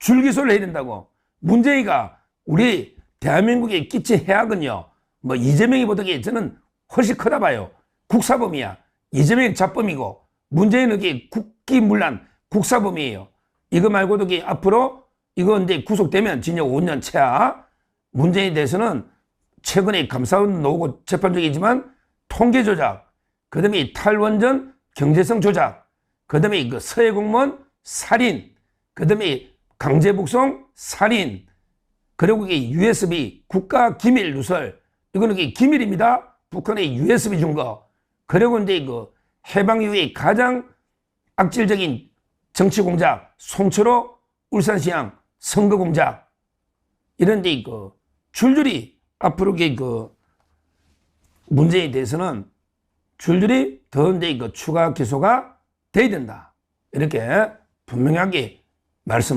줄기소를 해야 된다고. 문재인이가 우리 대한민국에 끼친 해악은요, 뭐 이재명이 보다기 저는 훨씬 크다 봐요. 국사범이야. 이재명이 잡범이고, 문재인은 게 국기문란 국사범이에요. 이거 말고도 게 앞으로 이거 이제 구속되면 징역 5년 채야. 문재인에 대해서는 최근에 감사원 나오고 재판 중이지만 통계 조작, 그 다음에 탈원전 경제성 조작, 그 다음에 그 서해 공무원 살인, 그 다음에 강제 북송 살인, 그리고 이게 USB 국가 기밀 누설, 이거는 이게 기밀입니다. 북한에 USB 준 거. 그리고 이제 그 해방 이후에 가장 악질적인 정치 공작, 송철호 울산시장 선거 공작, 이런 데 그 줄줄이 앞으로 그 문제에 대해서는 줄줄이 더 이제 그 추가 기소가 돼야 된다. 이렇게 분명하게 말씀